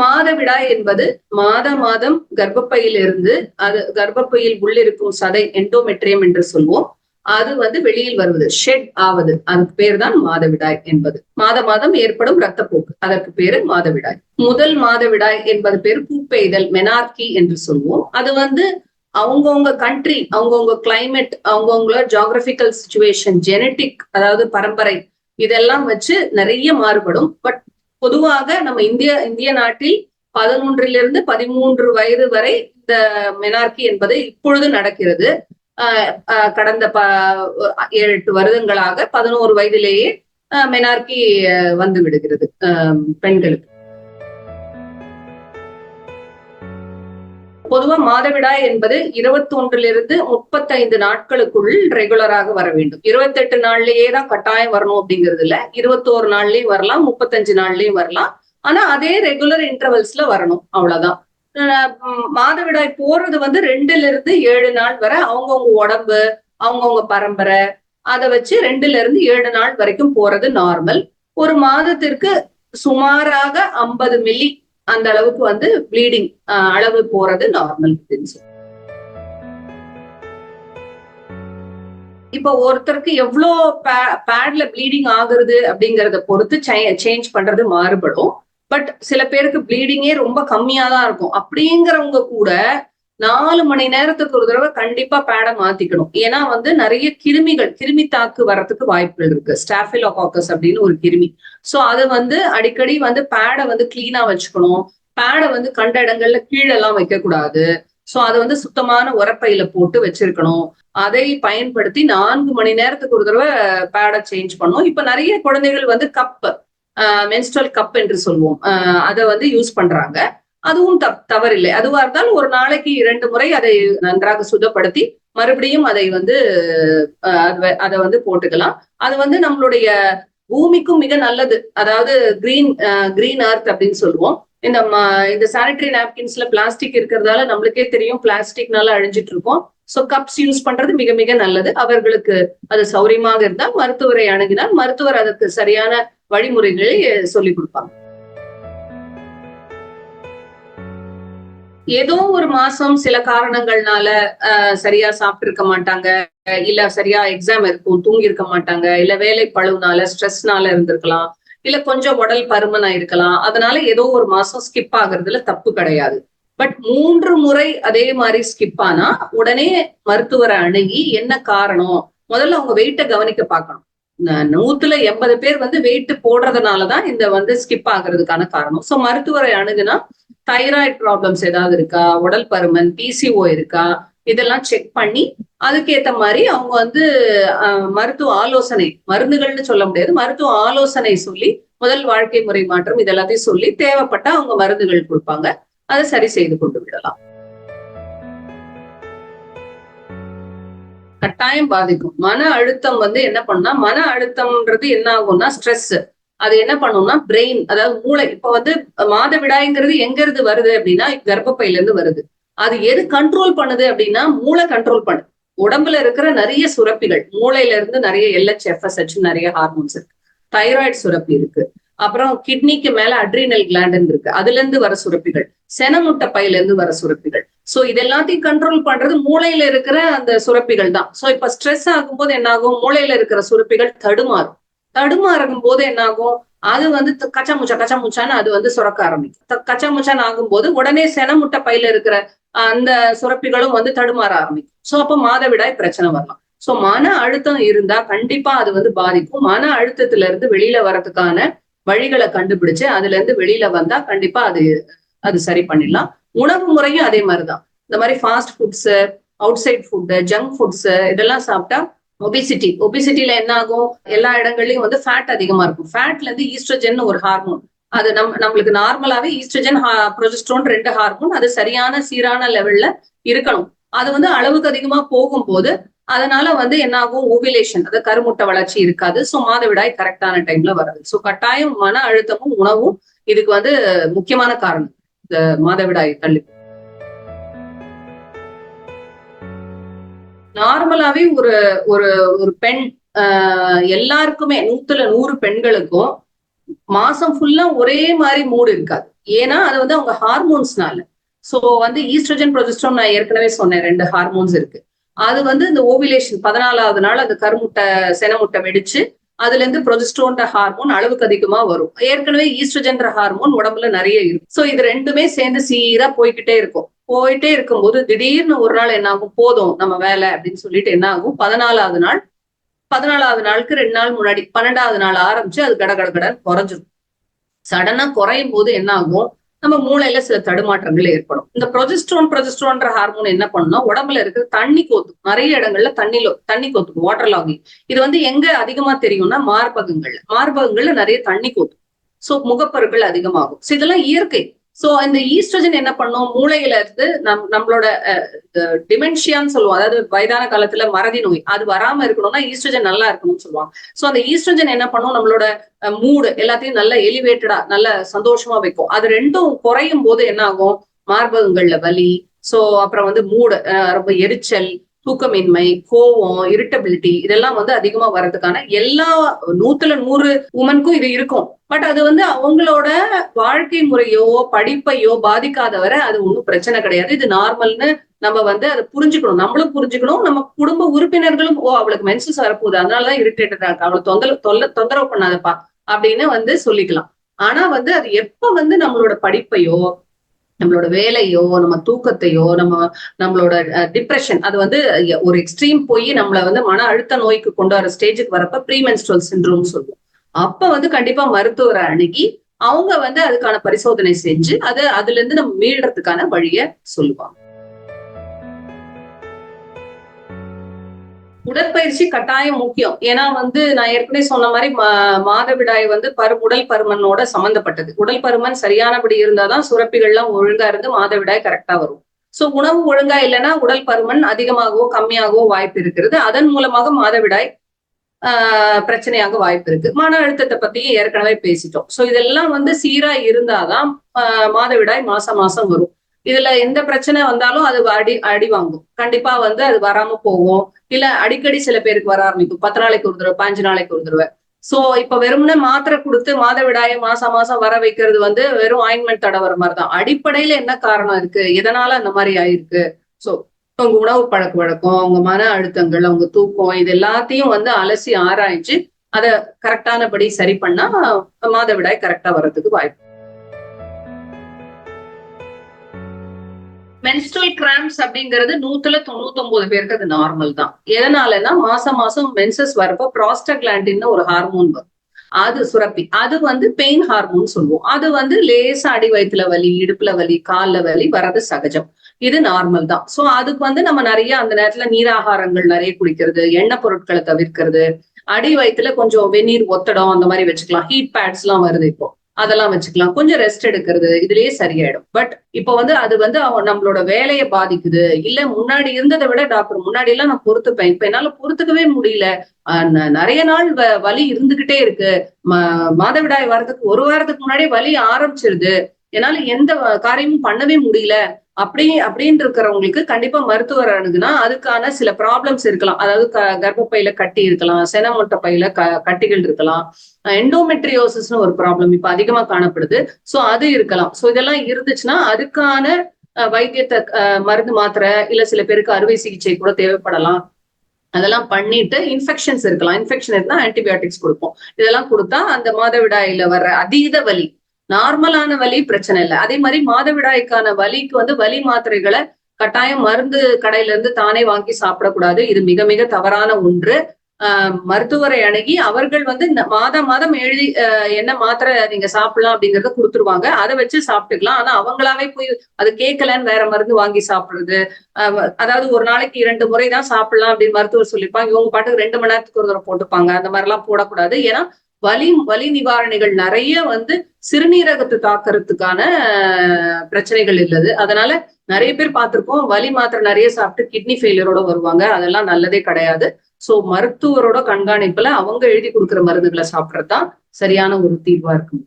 மாதவிடாய் என்பது மாத மாதம் கர்ப்பப்பையில் இருந்து அது கர்ப்பப்பையில் உள்ளிருக்கும் சதை எண்டோமெட்ரியம் என்று சொல்வோம். அது வந்து வெளியில் வருவது ஷெட் ஆவது. அதுக்கு பேர் தான் மாதவிடாய் என்பது. மாத மாதம் ஏற்படும் ரத்தப்போக்கு அதற்கு பேரு மாதவிடாய். முதல் மாதவிடாய் என்பது பேர் பூப்பெய்தல் மெனார்கி என்று சொல்வோம். அது வந்து அவங்கவுங்க கண்ட்ரி அவங்கவுங்க கிளைமேட் அவங்கவுங்கள ஜாகிரபிக்கல் சுச்சுவேஷன் ஜெனட்டிக் அதாவது பரம்பரை இதெல்லாம் வச்சு நிறைய மாறுபடும். பட் பொதுவாக நம்ம இந்திய இந்திய நாட்டில் பதினொன்றிலிருந்து பதிமூன்று வயது வரை இந்த மெனார்கி என்பது இப்பொழுது நடக்கிறது. கடந்த ப ஏழு எட்டு வருடங்களாக பதினோரு வயதிலேயே மெனார்கி வந்து விடுகிறது. பெண்களுக்கு. பொதுவா மாதவிடாய் என்பது இருபத்தி ஒன்றிலிருந்து முப்பத்தைந்து நாட்களுக்குள் ரெகுலராக வர வேண்டும். இருபத்தெட்டு நாள்லயே தான் கட்டாயம் வரணும் அப்படிங்கிறது இல்ல. இருபத்தோரு நாள்லயும் வரலாம் முப்பத்தஞ்சு நாள்லயும் வரலாம். ஆனா அதே ரெகுலர் இன்டர்வல்ஸ்ல வரணும். அவ்வளவுதான். மாதவிடாய் போறது வந்து ரெண்டுல இருந்து ஏழு நாள் வரை அவங்கவுங்க உடம்பு அவங்கவுங்க பரம்பரை அதை வச்சு ரெண்டுல இருந்து ஏழு நாள் வரைக்கும் போறது நார்மல் ஒரு மாதத்திற்கு சுமாராக ஐம்பது மில்லி அந்த அளவுக்கு வந்து ப்ளீடிங் அளவு போறது நார்மல் இப்போ ஒருத்தருக்கு எவ்வளோ பேட்ல ப்ளீடிங் ஆகுறது அப்படிங்கறத பொறுத்து சேஞ்ச் பண்றது மாறுபடும். பட் சில பேருக்கு ப்ளீடிங்கே ரொம்ப கம்மியா தான் இருக்கும். அப்படிங்கிறவங்க கூட நாலு மணி நேரத்துக்கு ஒரு தடவை கண்டிப்பா பேடை மாத்திக்கணும். ஏன்னா வந்து நிறைய கிருமிகள் கிருமி தாக்கு வர்றதுக்கு வாய்ப்புகள் இருக்கு. ஸ்டாஃபிலோகாக்கஸ் அப்படின்னு ஒரு கிருமி. சோ அதை வந்து அடிக்கடி வந்து பேடை வந்து கிளீனா வச்சுக்கணும். பேடை வந்து கண்ட இடங்கள்ல கீழெல்லாம் வைக்க கூடாது சோ அதை வந்து சுத்தமான உரப்பையில போட்டு வச்சிருக்கணும். அதை பயன்படுத்தி நான்கு மணி நேரத்துக்கு ஒரு தடவை பேடை சேஞ்ச் பண்ணும் இப்ப நிறைய குழந்தைகள் வந்து கப் மென்ஸ்ட்ரல் கப் என்று சொல்வோம் அதை வந்து யூஸ் பண்றாங்க. அதுவும் தப் தவறில்லை. அதுவா இருந்தால் ஒரு நாளைக்கு இரண்டு முறை அதை நன்றாக சுத்தப்படுத்தி மறுபடியும் அதை வந்து அதை வந்து போட்டுக்கலாம். அது வந்து நம்மளுடைய பூமிக்கும் மிக நல்லது. அதாவது கிரீன் கிரீன் அர்த் அப்படின்னு சொல்லுவோம். இந்த இந்த சானிடரி நாப்கின்ஸ்ல பிளாஸ்டிக் இருக்கிறதால நம்மளுக்கே தெரியும் பிளாஸ்டிக்னால அழிஞ்சிட்டு இருக்கோம். ஸோ கப்ஸ் யூஸ் பண்றது மிக மிக நல்லது. அவர்களுக்கு அது சௌரியமாக இருந்தால் மருத்துவரை அணுகினால் மருத்துவர் அதற்கு சரியான வழிமுறைகளை சொல்லி கொடுப்பாங்க. ஏதோ ஒரு மாசம் சில காரணங்கள்னால சரியா சாப்பிட்டு இருக்க மாட்டாங்க. இல்ல சரியா எக்ஸாம் இருக்கும் தூங்கி இருக்க மாட்டாங்க. இல்ல வேலை பழுவுனால ஸ்ட்ரெஸ்னால இருந்திருக்கலாம். இல்ல கொஞ்சம் உடல் பருமனா இருக்கலாம். அதனால ஏதோ ஒரு மாசம் ஸ்கிப் ஆகுறதுல தப்பு கிடையாது. பட் மூன்று முறை அதே மாதிரி ஸ்கிப் ஆனா உடனே மருத்துவரை அணுகி என்ன காரணம்? முதல்ல அவங்க வெயிட்ட கவனிக்க பார்க்கணும். நூத்துல எண்பது பேர் வந்து வெயிட் போடுறதுனாலதான் இந்த வந்து ஸ்கிப் ஆகுறதுக்கான காரணம். சோ மருத்துவரை அணுகுனா தைராய்டு ப்ராப்ளம்ஸ் ஏதாவது இருக்கா? உடல் பருமன் பிசிஓ இருக்கா? இதெல்லாம் செக் பண்ணி அதுக்கேத்த மாதிரி அவங்க வந்து மருத்துவ ஆலோசனை மருந்துகள்னு சொல்ல முடியாது. மருத்துவ ஆலோசனை சொல்லி முதல் வாழ்க்கை முறை மாற்றம் இதெல்லாத்தையும் சொல்லி தேவைப்பட்டா அவங்க மருந்துகள் கொடுப்பாங்க. அதை சரி செய்து கொண்டு விடலாம். கட்டாயம் பாதிக்கும். மன அழுத்தம் வந்து என்ன பண்ணா மன அழுத்தம்ன்றது என்ன ஆகும்னா ஸ்ட்ரெஸ் அது என்ன பண்ணும்னா பிரெயின் அதாவது மூளை இப்ப வந்து மாதவிடாய்ங்கிறது எங்க இருந்து வருது அப்படின்னா கர்ப்பப்பையில இருந்து வருது. அது எது கண்ட்ரோல் பண்ணுது அப்படின்னா மூளை கண்ட்ரோல் பண்ணுது உடம்புல இருக்கிற நிறைய சுரப்பிகள் மூளையில இருந்து நிறைய எல்ஹெச்எஃப்எஸ்ஹெச் நிறைய ஹார்மோன்ஸ் இருக்கு. தைராய்டு சுரப்பி இருக்கு. அப்புறம் கிட்னிக்கு மேல அட்ரினல் கிளாண்டன் இருக்கு. அதுல இருந்து வர சுரப்பிகள் செனமுட்டை பையில இருந்து வர சுரப்பிகள். சோ இது எல்லாத்தையும் கண்ட்ரோல் பண்றது மூளையில இருக்கிற அந்த சுரப்பிகள் தான். சோ இப்ப ஸ்ட்ரெஸ் ஆகும்போது என்ன ஆகும் மூளையில இருக்கிற சுரப்பிகள் தடுமாறும். தடுமாறும் போது என்ன ஆகும் அது வந்து கச்சா முச்சா கச்சா முச்சான்னு அது வந்து சுரக்க ஆரம்பிக்கும். கச்சாமுச்சான்னு ஆகும்போது உடனே செனமுட்டை பையில இருக்கிற அந்த சுரப்பிகளும் வந்து தடுமாற ஆரம்பிக்கும். சோ அப்ப மாதவிடாய் பிரச்சனை வரலாம். சோ மன அழுத்தம் இருந்தா கண்டிப்பா அது வந்து பாதிக்கும். மன அழுத்தத்துல இருந்து வெளியில வர்றதுக்கான வழிகளை கண்டுபிடிச்சு அதுல இருந்து வெளியில வந்தா கண்டிப்பா அது அது சரி பண்ணிடலாம். உணவு முறையும் அதே மாதிரிதான். இந்த மாதிரி fast foods outside food junk foods இதெல்லாம் சாப்பிட்டா ஒபிசிட்டி ஒபிசிட்டில என்ன ஆகும் எல்லா இடங்கள்லயும் வந்து ஃபேட் அதிகமா இருக்கும். ஃபேட்ல இருந்து ஈஸ்ட்ரஜன் ஒரு ஹார்மோன் அது நம் நம்மளுக்கு நார்மலாவே ஈஸ்ட்ரஜன் ப்ரொஜெஸ்ட்ரோன் ரெண்டு ஹார்மோன் அது சரியான சீரான லெவல்ல இருக்கணும். அது வந்து அளவுக்கு அதிகமா போகும்போது அதனால வந்து என்ன ஆகும் ஓவிலேஷன் அது கருமுட்டை வளர்ச்சி இருக்காது. ஸோ மாதவிடாய் கரெக்டான டைம்ல வராது. ஸோ கட்டாயம் மன அழுத்தமும் உணவும் இதுக்கு வந்து முக்கியமான காரணம். இந்த மாதவிடாய் தள்ளி நார்மலாவே ஒரு ஒரு ஒரு பெண் எல்லாருக்குமே நூத்துல நூறு பெண்களுக்கும் மாசம் ஃபுல்லா ஒரே மாதிரி மூடு இருக்காது. ஏன்னா அது வந்து அவங்க ஹார்மோன்ஸ்னால சோ வந்து ஈஸ்ட்ரஜன் ப்ரொஜெஸ்ட்ரான் நான் ஏற்கனவே சொன்னேன் ரெண்டு ஹார்மோன்ஸ் இருக்கு. அது வந்து இந்த ஓவிலேஷன் பதினாலாவது நாள் அந்த கருமுட்டை செனமுட்டை வெடிச்சு அதுல இருந்து ப்ரொஜெஸ்ட்ரோன்ற ஹார்மோன் அளவுக்கு அதிகமா வரும். ஏற்கனவே ஈஸ்ட்ரஜன்ற ஹார்மோன் உடம்புல நிறைய இருக்கும் சோ இது ரெண்டுமே சேர்ந்து சீரா போய்கிட்டே இருக்கும். போயிட்டே இருக்கும்போது திடீர்னு ஒரு நாள் என்ன ஆகும் போதும் நம்ம வேலை அப்படின்னு சொல்லிட்டு என்ன ஆகும் பதினாலாவது நாள் பதினாலாவது நாளுக்கு ரெண்டு நாள் முன்னாடி பன்னெண்டாவது நாள் ஆரம்பிச்சு அது கட கட கடன் குறைஞ்சிடும் சடனா குறையும் போது என்ன ஆகும் நம்ம மூளையில சில தடுமாற்றங்கள் ஏற்படும். இந்த ப்ரொஜெஸ்ட்ரோன் ப்ரொஜெஸ்ட்ரோன்ற ஹார்மோன் என்ன பண்ணும் உடம்புல இருக்கிற தண்ணி கோத்து நிறைய இடங்கள்ல தண்ணில தண்ணி கோத்துக்கும் வாட்டர் லாகிங் இது வந்து எங்க அதிகமா தெரியும்னா மார்பகங்கள்ல. மார்பகங்கள்ல நிறைய தண்ணி கோத்தும். சோ முகப்பருக்கள் அதிகமாகும். சோ இதெல்லாம் இயற்கை. சோ இந்த ஈஸ்ட்ரஜன் என்ன பண்ணும்? மூளையில இருந்து நம் நம்மளோட டிமென்ஷியான்னு சொல்லுவோம். அதாவது வயதான காலத்துல மறதி நோய். அது வராம இருக்கணும்னா ஈஸ்ட்ரஜன் நல்லா இருக்கணும்னு சொல்லுவாங்க. சோ அந்த ஈஸ்ட்ரஜன் என்ன பண்ணும்? நம்மளோட மூடு எல்லாத்தையும் நல்ல எலிவேட்டடா நல்ல சந்தோஷமா வைக்கும். அது ரெண்டும் குறையும் போது என்ன ஆகும்? மார்பகங்கள்ல வலி. சோ அப்புறம் வந்து மூடு ரொம்ப எரிச்சல் தூக்கமின்மை கோவம் இரிட்டபிலிட்டி இதெல்லாம் வந்து அதிகமா வர்றதுக்கான எல்லா நூத்துல நூறு உமனுக்கும் இது இருக்கும். பட் அது வந்து அவங்களோட வாழ்க்கை முறையோ படிப்பையோ பாதிக்காதவரை அது ஒன்றும் பிரச்சனை கிடையாது. இது நார்மல்னு நம்ம வந்து அதை புரிஞ்சுக்கணும். நம்மளும் புரிஞ்சுக்கணும். நம்ம குடும்ப உறுப்பினர்களும் ஓ அவளுக்கு மென்சஸ் வரப்போகுது. அதனாலதான் இரிட்டேட்டடா இருக்கு? அவளை தொந்தரவு தொல்ல தொந்தரவு பண்ணாதப்பா. அப்படின்னு வந்து சொல்லிக்கலாம். ஆனா வந்து அது எப்ப வந்து நம்மளோட படிப்பையோ நம்மளோட வேலையோ நம்ம தூக்கத்தையோ நம்ம நம்மளோட டிப்ரெஷன் அது வந்து ஒரு எக்ஸ்ட்ரீம் போய் நம்மள வந்து மன அழுத்த நோய்க்கு கொண்டு வர ஸ்டேஜுக்கு வரப்ப ப்ரீமென்ஸ்ட்ரல் சின்ரோம் சொல்லுவோம். அப்ப வந்து கண்டிப்பா மருத்துவரை அணுகி அவங்க வந்து அதுக்கான பரிசோதனை செஞ்சு அது அதுல இருந்து நம்ம மீள்றதுக்கான வழிய சொல்லுவாங்க. உடற்பயிற்சி கட்டாயம் முக்கியம். ஏன்னா வந்து நான் ஏற்கனவே சொன்ன மாதிரி மாதவிடாய் வந்து பரு உடல் பருமனோட சம்பந்தப்பட்டது. உடல் பருமன் சரியானபடி இருந்தாதான் சுரப்பிகள்லாம் ஒழுங்கா இருந்து மாதவிடாய் கரெக்டா வரும். சோ உணவு ஒழுங்கா இல்லைன்னா உடல் பருமன் அதிகமாகவோ கம்மியாகவோ வாய்ப்பு இருக்கிறது. அதன் மூலமாக மாதவிடாய் ஆஹ் பிரச்சனையாக வாய்ப்பு இருக்கு. மன அழுத்தத்தை பத்தியும் ஏற்கனவே பேசிட்டோம். சோ இதெல்லாம் வந்து சீரா இருந்தாதான் மாதவிடாய் மாசம் மாசம் வரும். இதுல எந்த பிரச்சனை வந்தாலும் அது அடி அடி வாங்கும். கண்டிப்பா வந்து அது வராம போகும். இல்ல அடிக்கடி சில பேருக்கு வர ஆரம்பிக்கும். பத்து நாளைக்கு ஒரு தடவை பாஞ்சு நாளைக்கு ஒரு தடவை. சோ இப்ப வெறும்னே மாத்திரை கொடுத்து மாதவிடாய மாசம் மாசம் வர வைக்கிறது வந்து வெறும் ஆயின்மெண்ட் தடவர மாதிரிதான் அடிப்படையில என்ன காரணம் இருக்கு? எதனால அந்த மாதிரி ஆயிருக்கு? சோ உங்க உணவு பழக்க வழக்கம் அவங்க மன அழுத்தங்கள் அவங்க தூக்கம் இது எல்லாத்தையும் வந்து அலசி ஆராய்ச்சி அதை கரெக்டானபடி சரி பண்ணா மாதவிடாய் கரெக்டா வர்றதுக்கு வாய்ப்பு மென்ஸ்ட்ரல் கிராம்ஸ் அப்படிங்கிறது நூத்துல தொண்ணூத்தி ஒன்பது பேருக்கு அது நார்மல் தான். எதனாலன்னா மாசம் மாசம் மென்சஸ் வரப்போ ப்ராஸ்டக்லாண்டின்னு ஒரு ஹார்மோன் வரும். அது சுரப்பி. அது வந்து பெயின் ஹார்மோன் சொல்லுவோம். அது வந்து லேசா அடி வயிற்றுல வலி இடுப்புல வலி கால்ல வலி வர்றது சகஜம். இது நார்மல் தான். சோ அதுக்கு வந்து நம்ம நிறைய அந்த நேரத்துல நீராகாரங்கள் நிறைய குடிக்கிறது எண்ணெய் பொருட்களை தவிர்க்கிறது அடி வயிற்றுல கொஞ்சம் வெந்நீர் ஒத்தடம் அந்த மாதிரி வச்சுக்கலாம். ஹீட் பேட்ஸ் எல்லாம் வருது இப்போ. அதெல்லாம் வச்சுக்கலாம். கொஞ்சம் ரெஸ்ட் எடுக்கிறது இதுலயே சரியாயிடும். பட் இப்ப வந்து அது வந்து நம்மளோட வேலையை பாதிக்குது. இல்ல முன்னாடி இருந்ததை விட டாக்டர் முன்னாடி எல்லாம் நான் பொறுத்துப்பேன். இப்ப என்னால பொறுத்துக்கவே முடியல. நிறைய நாள் வலி இருந்துகிட்டே இருக்கு. மாதவிடாய் வரதுக்கு ஒரு வாரத்துக்கு முன்னாடியே வலி ஆரம்பிச்சிருது. என்னால எந்த காரியமும் பண்ணவே முடியல. அப்படி அப்படின்னு இருக்கிறவங்களுக்கு கண்டிப்பா மருத்துவர் அணுகுனா அதுக்கான சில ப்ராப்ளம்ஸ் இருக்கலாம். அதாவது கர்ப்பப்பையில கட்டி இருக்கலாம் செனமொட்டை பையில க கட்டிகள் இருக்கலாம். எண்டோமெட்ரியோசிஸ்னு ஒரு ப்ராப்ளம் இப்ப அதிகமா காணப்படுது. சோ அது இருக்கலாம். சோ இதெல்லாம் இருந்துச்சுன்னா அதுக்கான வைத்தியத்தை மருந்து மாத்திரை இல்ல சில பேருக்கு அறுவை சிகிச்சை கூட தேவைப்படலாம். அதெல்லாம் பண்ணிட்டு இன்ஃபெக்ஷன்ஸ் இருக்கலாம். இன்ஃபெக்ஷன் இருந்தா ஆன்டிபயோட்டிக்ஸ் கொடுப்போம். இதெல்லாம் கொடுத்தா அந்த மாதவிடாயில வர்ற அதீத வலி நார்மலான வலி பிரச்சனை இல்லை. அதே மாதிரி மாதவிடாய்க்கான வலிக்கு வந்து வலி மாத்திரைகளை கட்டாயம் மருந்து கடையில இருந்து தானே வாங்கி சாப்பிடக்கூடாது. இது மிக மிக தவறான ஒன்று. ஆஹ் மருத்துவரை அணுகி அவர்கள் வந்து மாதம் மாதம் எழுதி என்ன மாத்திரை நீங்க சாப்பிடலாம் அப்படிங்கறத கொடுத்துருவாங்க. அதை வச்சு சாப்பிட்டுக்கலாம். ஆனா அவங்களாவே போய் அது கேட்கலன்னு வேற மருந்து வாங்கி சாப்பிடுறது. அதாவது ஒரு நாளைக்கு இரண்டு முறை தான் சாப்பிடலாம் அப்படின்னு மருத்துவர் சொல்லியிருப்பாங்க இவங்க பாட்டுக்கு ரெண்டு மணி நேரத்துக்கு ஒரு தடவை போட்டுப்பாங்க. அந்த மாதிரி எல்லாம் போடக்கூடாது. ஏன்னா வலி வலி நிவாரணிகள் நிறைய வந்து சிறுநீரகத்தை தாக்குறதுக்கான பிரச்சனைகள் இல்லது. அதனால நிறைய பேர் பார்த்திருக்கோம் வலி மாத்திரை நிறைய சாப்பிட்டு கிட்னி ஃபெயிலியரோட வருவாங்க. அதெல்லாம் நல்லதே கிடையாது. சோ மருத்துவரோட கண்காணிப்புல அவங்க எழுதி கொடுக்குற மருந்துகளை சாப்பிட்றது தான் சரியான ஒரு தீர்வா இருக்கும்